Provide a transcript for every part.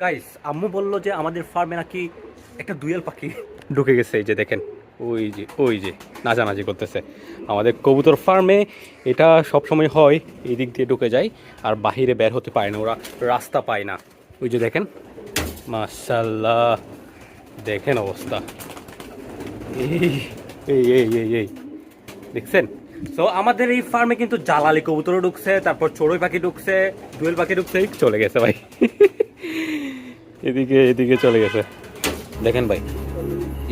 Guys আম্মু বলল যে আমাদের ফার্মে নাকি একটা দুয়েল পাখি। ঢুকে গেছে এই যে দেখেন। ওই যে ওই যে নাচানাচি করতেছে। আমাদের কবুতর ফার্মে এটা সব সময় হয় এই দিক দিয়ে ঢুকে যায় আর বাহিরে বের হতে পারে না ওরা রাস্তা পায় না। ওই যে দেখেন মাশাল্লাহ দেখেন অবস্থা। এই এই এই এই এই দেখছেন? সো আমাদের এই ফার্মে কিন্তু জালালি কবুতরও ঢুকছে তারপর চড়ুই পাখি ঢুকছে দুয়েল পাখি ঢুকছে। চলে গেছে ভাই। এদিকে এদিকে চলে গেছে। দেখেন ভাই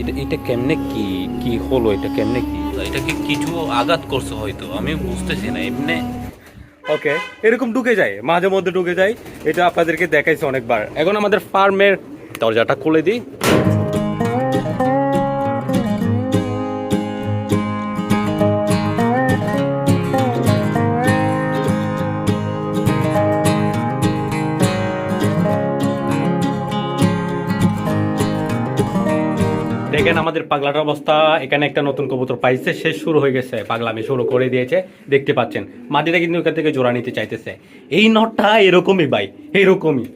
এটা এটা কেমনে কি কি হলো এটা কেমনে কি? এটাকে কিছু আঘাত করছে হয়তো আমি বুঝতেছি না এমনি। ওকে এরকম ঢুকে যায় মাঝে মধ্যে ঢুকে যায় এটা আপনাদেরকে দেখাইছে অনেকবার। এখন আমাদের ফার্মের দরজাটা খুলে দিই। দেখেন আমাদের পাগলাটার অবস্থা, এখানে একটা নতুন কবুতর পাইছে শেষ শুরু হয়ে গেছে পাগলামি, শুরু করে দিয়েছে, দেখতে পাচ্ছেন। মাটিটা কিন্তু এখান থেকে জোড়া নিতে চাইতেছে। এই নটটা এরকমই ভাই, এরকমই।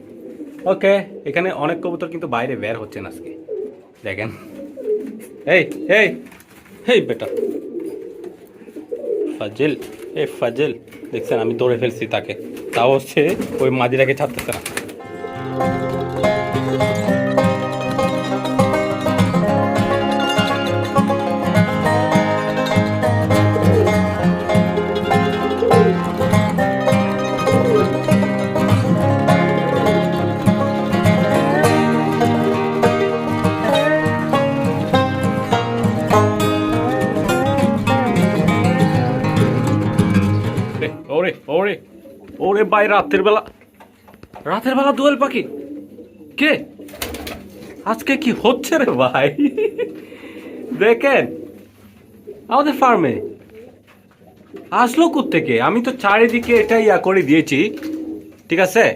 ওকে, এখানে অনেক কবুতর কিন্তু বাইরে বের হচ্ছে না আজকে। দেখেন। এই এই এই বেটা। ফাজিল এ ফাজিল। দেখছেন, আমি দৌড়ে ফেলছি তাকে। তাও হচ্ছে ওই মাদিটাকে ছাড়তেছে না। ওরে, ওরে ওরে ভাই রাতের বেলা। রাতের বেলা দোয়েল পাখি? কে? আজকে কি হচ্ছে রে ভাই? দেখেন আমাদের ফার্মে আসলো থেকে আমি তো চারিদিকে এটা ইয়া করে দিয়েছি ঠিক আছে?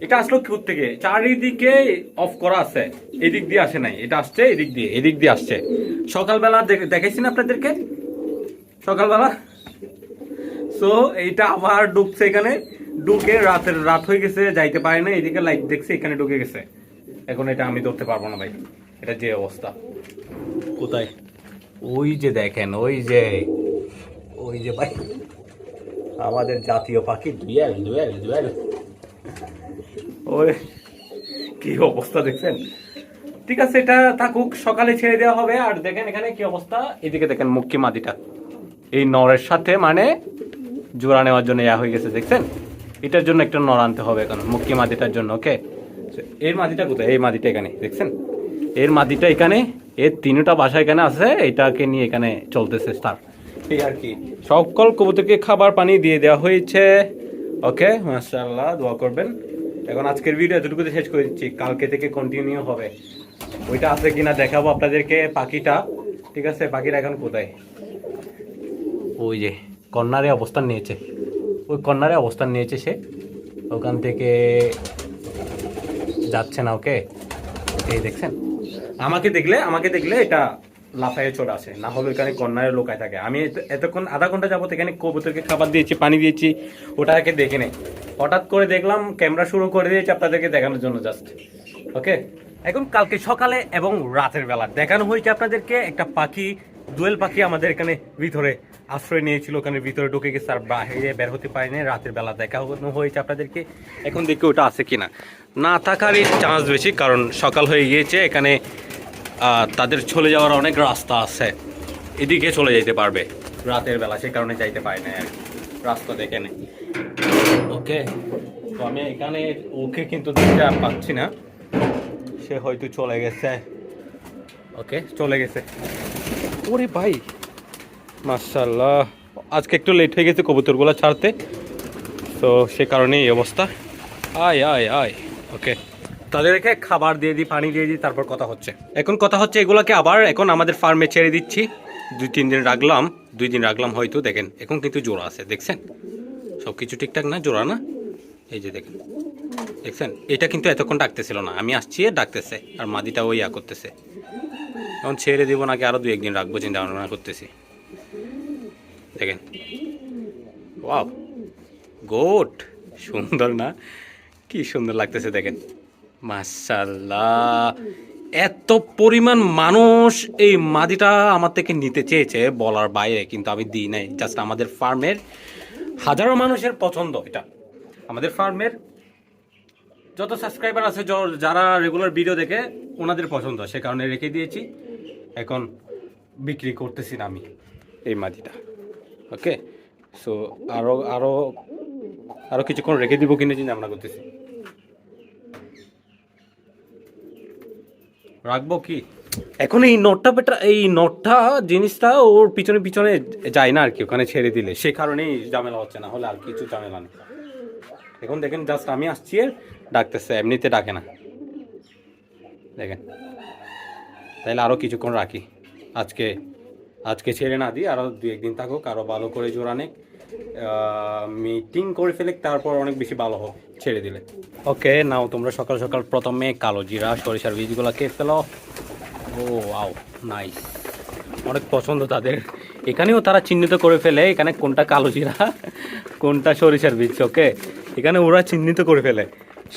এটা আসলো থেকে চারিদিকে অফ করা আছে। এদিক দিয়ে আসে নাই এটা আসছে এদিক দিয়ে এদিক দিয়ে আসছে। সকালবেলা দেখে- দেখাইছি না আপনাদেরকে? সকালবেলা? সো এইটা আবার ডুবছে এখানে। ঢুকে রাতের রাত হয়ে গেছে যাইতে পারে না এদিকে লাইট দেখছে এখানে ঢুকে গেছে। এখন এটা আমি ধরতে পারব না ভাই। এটা যে অবস্থা। কোথায়? ওই যে দেখেন ওই যে। ওই যে ভাই। আমাদের জাতীয় পাখি দুয়েল দুয়েল দুয়েল ওই কি অবস্থা দেখছেন? ঠিক আছে এটা থাকুক সকালে ছেড়ে দেওয়া হবে। আর দেখেন এখানে কি অবস্থা। এদিকে দেখেন মুখ্য মাদিটা এই নরের সাথে মানে জোড়া নেওয়ার জন্য ইয়া হয়ে গেছে, দেখছেন? এটার জন্য একটা নর আনতে হবে এখন মুখ্য মাদিটার জন্য ওকে এর মাদিটা কোথায়? এই মাদিটা এখানে, দেখছেন? এর মাদিটা এখানে, এর তিনটা বাসা এখানে আছে, এটাকে নিয়ে এখানে চলতেছে তার এই আর কি, সকল কবুতরকে খাবার পানি দিয়ে দেওয়া হয়েছে ওকে মাশাআল্লাহ, দোয়া করবেন। এখন আজকের ভিডিও এতটুকুতে শেষ করে দিচ্ছি, কালকে থেকে কন্টিনিউ হবে। ওইটা আছে কিনা দেখাবো আপনাদেরকে, পাখিটা, ঠিক আছে? পাখিটা এখন কোথায়? ওই যে। কর্নারে অবস্থান নিয়েছে। ওই কর্নারে অবস্থান নিয়েছে সে। ওখান থেকে যাচ্ছে না ওকে। এই দেখছেন? আমাকে দেখলে আমাকে দেখলে এটা লাফাইয়ে চলে আসে। না হলে এখানে কর্নারে লোকায় থাকে। আমি এত- এতক্ষণ আধা ঘণ্টা যাব এখানে কবুতরকে খাবার দিয়েছি, পানি দিয়েছি, ওটাকে দেখে নেই হঠাৎ করে দেখলাম ক্যামেরা শুরু করে দিয়েছি আপনাদেরকে দেখানোর জন্য জাস্ট। ওকে? এখন কালকে সকালে এবং রাতের বেলা দেখানো হয়েছে আপনাদেরকে। একটা পাখি, দোয়েল পাখি আমাদের এখানে ভিতরে আশ্রয় নিয়েছিল, ওখানে ভিতরে ঢুকে গেছে আর বাইরে বের হতে পারেনি। রাতের বেলা দেখানো হয়েছে আপনাদেরকে। এখন দেখি ওটা আছে কিনা। না থাকারই চান্স বেশি, কারণ সকাল হয়ে গিয়েছে, এখানে তাদের চলে যাওয়ার অনেক রাস্তা আছে। এদিকে চলে যেতে পারবে। রাতের বেলা সেই কারণে যাইতে পারে না আর রাস্তা দেখে নেই। ওকে, তো আমি এখানে ওকে কিন্তু দেখতে পাচ্ছি না। সে হয়তো চলে গেছে। ওকে, চলে গেছে। ওরে ভাই মাশাল্লাহ আজকে একটু লেট হয়ে গেছে কবুতরগুলো ছাড়তে। তো সে কারণে এই অবস্থা। আয় আয় আয়। ওকে। তাদেরকে খাবার দিয়ে দিই, পানি দিয়ে দিই, তারপর কথা হচ্ছে। এখন কথা হচ্ছে এগুলোকে আবার এখন আমাদের ফার্মে ছেড়ে দিচ্ছি। দুই, তিন দিন রাখলাম। দুই দিন রাখলাম হয়তো, দেখেন। এখন কিন্তু জোড়া আছে, দেখছেন? সব কিছু ঠিকঠাক না, জোড়া না? এই যে দেখেন। দেখছেন? এটা কিন্তু এতক্ষণ ডাকতেছিল না। আমি আসছি ডাকতেছে। আর মাদিটা ওই ইয়া করতেছে। এখন ছেড়ে দিব নাকি আরও দু একদিন রাখব, চিন্তা ভাবনা করতেছি। দেখেন। ওয়াও গোট সুন্দর না? কি সুন্দর লাগতেছে, দেখেন। মাশাল্লাহ এত পরিমাণ মানুষ এই মাদিটা আমার থেকে নিতে চেয়েছে বলার বাইরে, কিন্তু আমি দিই নাই। জাস্ট আমাদের ফার্মের হাজারো মানুষের পছন্দ এটা। আমাদের ফার্মের যত সাবস্ক্রাইবার আছে যারা রেগুলার ভিডিও দেখে, ওনাদের পছন্দ, সে কারণে রেখে দিয়েছি। এখন বিক্রি করতেছি না আমি এই মাদিটা। ওকে? সো আরও আরও আরও কিছুক্ষণ রেখে দিব কিনা চিন্তা আমরা করতেছি। রাখব কি? এখন এই নটটা বেটা এই নটটা, জিনিসটা ওর পিছনে পিছনে যায় না আর কি, ওখানে ছেড়ে দিলে। সে কারণেই ঝামেলা হচ্ছে, না হলে আর কিছু ঝামেলা নেই। এখন দেখেন জাস্ট আমি আসছি, ডাকতেছে, এমনিতে ডাকে না। দেখেন। তাহলে আরও কিছুক্ষণ রাখি। আজকে আজকে ছেড়ে না দিই আরও দু একদিন থাকুক আরও ভালো করে জোড়া নেক মিটিং করে ফেলে তারপর অনেক বেশি ভালো হোক, ছেড়ে দিলে। ওকে, নাও তোমরা সকাল সকাল প্রথমে কালো জিরা, সরিষার বীজগুলো খেয়ে ফেলো। ও আও নাইস। অনেক পছন্দ তাদের। এখানেও তারা চিহ্নিত করে ফেলে, এখানে কোনটা কালো জিরা, কোনটা সরিষার বীজ, ওকে? এখানে ওরা চিহ্নিত করে ফেলে।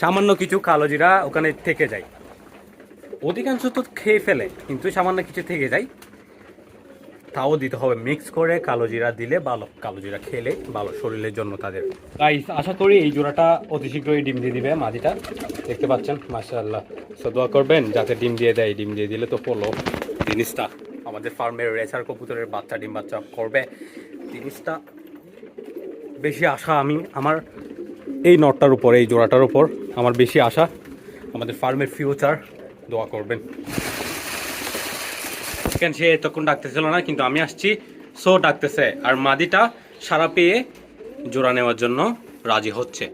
সামান্য কিছু কালো জিরা ওখানে থেকে যায়। অধিকাংশ তো খেয়ে ফেলে, কিন্তু সামান্য কিছু থেকে যায়। তাও দিতে হবে মিক্স করে কালো জিরা দিলে ভালো। কালো জিরা খেলে ভালো শরীরের জন্য তাদের। তাই আশা করি এই জোড়াটা অতি শীঘ্রই ডিম দিয়ে দিবে মাদিটা দেখতে পাচ্ছেন, মাশাআল্লাহ। সো দোয়া করবেন, যাতে ডিম দিয়ে দেয়। ডিম দিয়ে দিলে তো পলো। জিনিসটা আমাদের ফার্মের রেসার কবুতরের বাচ্চা, ডিম বাচ্চা করবে। জিনিসটা বেশি আশা আমি, আমার এই নটটার উপর, এই জোড়াটার উপর আমার বেশি আশা। আমাদের ফার্মের ফিউচার দোয়া করবেন। কেন সে তখন ডাকতেছিল না, কিন্তু আমি আসছি। সো ডাকতেছে। আর মাদিটা সারা পেয়ে জোড়া নেওয়ার জন্য রাজি হচ্ছে।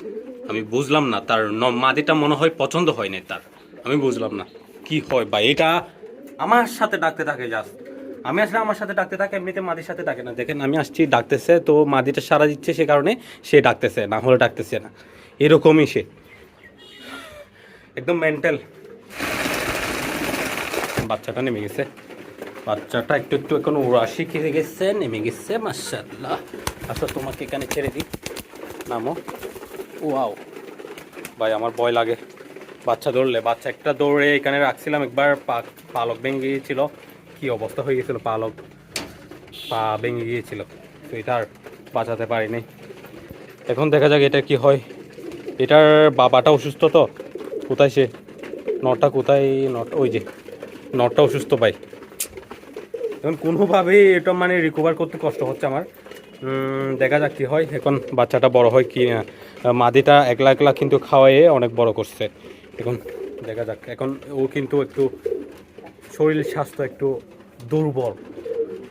আমি বুঝলাম না তার মাদিটা মনে হয় পছন্দ হয় না তার। আমি বুঝলাম না কি হয় বা এটা আমার সাথে ডাকতে থাকে জাস্ট আমি আসলে আমার সাথে ডাকতে থাকে, এমনিতে মাদির সাথে ডাকে না। দেখেন, আমি আসছি, ডাকতেছে, তো মাদিটা সারা দিচ্ছে সে কারণে সে ডাকতেছে, না হলে ডাকতেছে না। এরকমই সে। একদম মেন্টাল বাচ্চাটা নেমে গেছে। বাচ্চাটা একটু একটু এখন ওরা শিখে গেছে, নেমে গেছে মার্শাল্লাহ আচ্ছা তোমাকে এখানে ছেড়ে দিই। নামো। ওয়াও। ভাই, আমার ভয় লাগে। বাচ্চা দৌড়লে বাচ্চা একটা দৌড়ে এখানে রাখছিলাম, একবার পালক ভেঙে গিয়েছিল। কি অবস্থা হয়ে গেছিল, পালক পা ভেঙে গিয়েছিল। তো এটা আর বাঁচাতে পারিনি। এখন দেখা যাক এটা কি হয়। এটার বাবাটা অসুস্থ তো? কোথায় সে? নটা কোথায়? নট, ওই যে, নটটা অসুস্থ ভাই। এখন কোনোভাবেই এটা মানে রিকভার করতে কষ্ট হচ্ছে আমার। দেখা যাক কি হয়। এখন বাচ্চাটা বড় হয় কি মাদিটা একলা একলা কিন্তু খাওয়াইয়ে অনেক বড় করছে। এখন দেখা যাক। এখন ও কিন্তু একটু শরীর স্বাস্থ্য একটু দুর্বল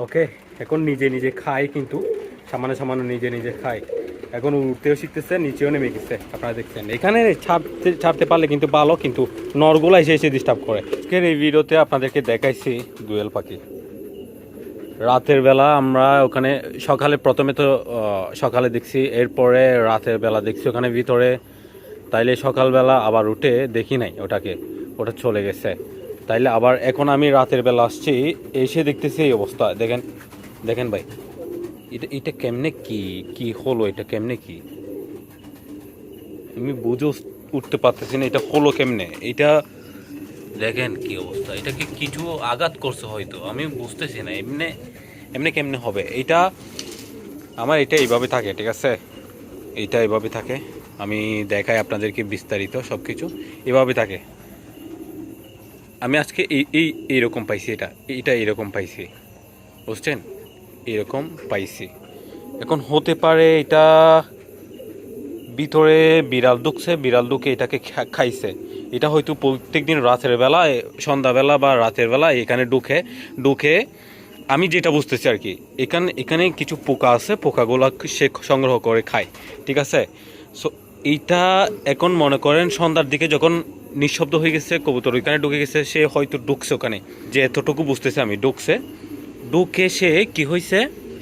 ওকে এখন নিজে নিজে খায় কিন্তু, সামান্য সামান্য নিজে নিজে খায়। এখন উঠতেও শিখতেছে, নিচেও নেমে গেছে। আপনারা দেখছেন। এখানে ছাড়তে ছাড়তে পারলে কিন্তু ভালো, কিন্তু নরগুলা এসে এসে ডিস্টার্ব করে। আজকের এই ভিডিওতে আপনাদেরকে দেখাইছি দুয়েল পাখি। রাতের বেলা আমরা ওখানে সকালে প্রথমে তো সকালে দেখছি, এরপরে রাতের বেলা দেখছি ওখানে ভিতরে। তাইলে সকালবেলা আবার উঠে দেখি নাই ওটাকে, ওটা চলে গেছে। তাইলে আবার এখন আমি রাতের বেলা আসছি, এসে দেখতেছি এই অবস্থা। দেখেন দেখেন ভাই, এটা এটা কেমনে কি কি হলো, এটা কেমনে কি? আমি বুঝে উঠতে পারতেছি না, এটা হলো কেমনে? এটা দেখেন কি অবস্থা। এটা কি কিছু আঘাত করছে হয়তো? আমি বুঝতেছি না। এমনি এমনি কেমনে হবে? এটা, আমার এটা এইভাবে থাকে, ঠিক আছে? এইটা এইভাবে থাকে। আমি দেখাই আপনাদেরকে বিস্তারিত সব কিছু এভাবে থাকে। আমি আজকে এই এই, এইরকম পাইছি এটা। এটা এরকম পাইছি। বুঝছেন? এরকম পাইছি। এখন হতে পারে এটা ভিতরে বিড়াল ঢুকছে, বিড়াল ঢুকে এটাকে খাইছে। এটা হয়তো প্রত্যেকদিন রাতের বেলা সন্ধ্যাবেলা বা রাতের বেলা এখানে ঢুকে ঢুকে আমি যেটা বুঝতেছি আর কি, এখানে এখানে কিছু পোকা আছে, পোকাগুলো সে সংগ্রহ করে খায়, ঠিক আছে? সো এইটা এখন মনে করেন সন্ধ্যার দিকে যখন নিঃশব্দ হয়ে গেছে, কবুতর ওইখানে ঢুকে গেছে, সে হয়তো ঢুকছে ওখানে, যে এতটুকু বুঝতেছে আমি, ঢুকছে। ঢুকে সে কি হয়েছে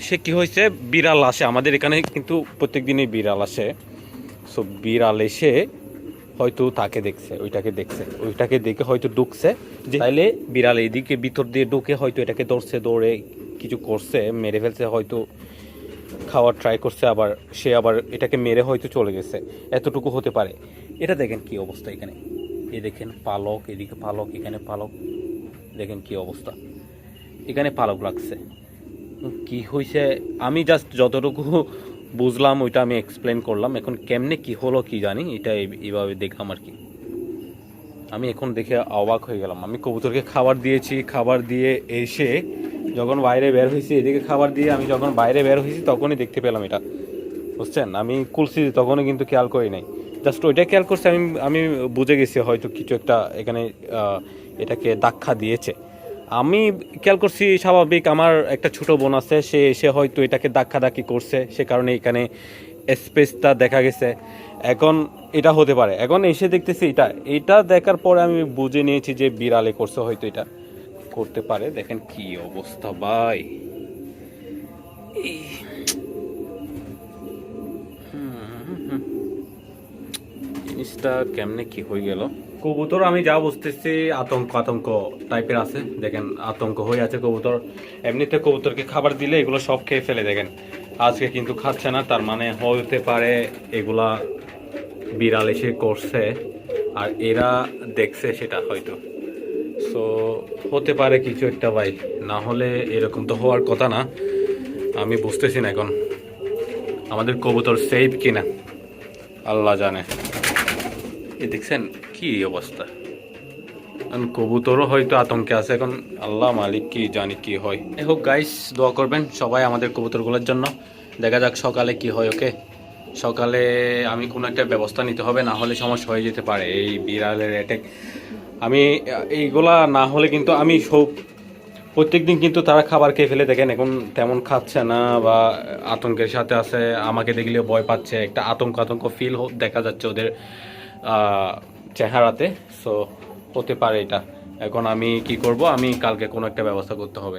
সে কি হয়েছে বিড়াল আসে, আমাদের এখানে কিন্তু প্রত্যেক দিনই বিড়াল আসে। সো বিড়াল এসে হয়তো তাকে দেখছে ওইটাকে দেখছে। ওইটাকে দেখে হয়তো ঢুকছে। যে তাইলে বিড়াল এইদিকে ভিতর দিয়ে ঢুকে হয়তো এটাকে ধরছে দৌড়ে কিছু করছে মেরে ফেলছে হয়তো খাওয়ার ট্রাই করছে আবার সে আবার এটাকে মেরে হয়তো চলে গেছে। এতটুকু হতে পারে। এটা দেখেন কি অবস্থা এখানে। এ দেখেন পালক এদিকে পালক এখানে পালক। দেখেন কি অবস্থা। এখানে পালক লাগছে। কি হয়েছে আমি জাস্ট যতটুকু বুঝলাম, ওইটা আমি এক্সপ্লেন করলাম। এখন কেমনে কি হলো কি জানি, এটা এইভাবে দেখলাম আর কি। আমি এখন দেখে অবাক হয়ে গেলাম। আমি কবুতরকে খাবার দিয়েছি, খাবার দিয়ে এসে যখন বাইরে বের হয়েছি, এদিকে খাবার দিয়ে আমি যখন বাইরে বের হয়েছি, তখনই দেখতে পেলাম এটা। বুঝছেন? আমি কুলসি তখনও কিন্তু খেয়াল করি নাই। জাস্ট ওইটা খেয়াল করছি, আমি আমি বুঝে গেছি হয়তো কিছু একটা এখানে এটাকে দাক্ষা দিয়েছে। আমি খেয়াল করছি স্বাভাবিক, আমার একটা ছোট বোন আছে, সে এসে হয়তো এটাকে দাক্ষি করছে, সে কারণে এখানে স্পেসটা দেখা গেছে। এখন এটা হতে পারে। এখন এসে দেখতেছি এটা এটা দেখার পরে আমি বুঝে নিয়েছি যে বিড়ালে করছে, হয়তো এটা করতে পারে। দেখেন কি অবস্থা ভাই। জিনিসটা কেমনে কি হয়ে গেল? কবুতর, আমি যা বুঝতেছি, আতঙ্ক আতঙ্ক টাইপের আছে। দেখেন, আতঙ্ক হয়ে আছে কবুতর। এমনিতে কবুতরকে খাবার দিলে এগুলো সব খেয়ে ফেলে, দেখেন। আজকে কিন্তু খাচ্ছে না, তার মানে হতে পারে এগুলা বিড়াল এসে করছে, আর এরা দেখছে সেটা হয়তো। সো হতে পারে কিছু একটা ভাই, না হলে এরকম তো হওয়ার কথা না। আমি বুঝতেছি না এখন, আমাদের কবুতর সেফ কিনা। আল্লাহ জানে। এ দেখছেন কি অবস্থা? কবুতরও হয়তো আতঙ্কে আছে, এখন আল্লাহ মালিক কি জানি কি হয়। এই হোক গাইস দোয়া করবেন সবাই আমাদের কবুতরগুলোর জন্য। দেখা যাক সকালে কি হয় ওকে সকালে আমি কোনো একটা ব্যবস্থা নিতে হবে, না হলে সমস্যা হয়ে যেতে পারে, এই বিড়ালের অ্যাটেক আমি, এইগুলা না হলে কিন্তু আমি সব প্রত্যেক দিন কিন্তু তারা খাবার খেয়ে ফেলে, দেখেন এখন তেমন খাচ্ছে না বা আতঙ্কের সাথে আছে, আমাকে দেখলে ভয় পাচ্ছে, একটা আতঙ্ক আতঙ্ক ফিল দেখা যাচ্ছে ওদের চেহারাতে সো হতে পারে এটা। এখন আমি কি করব? আমি কালকে কোনো একটা ব্যবস্থা করতে হবে।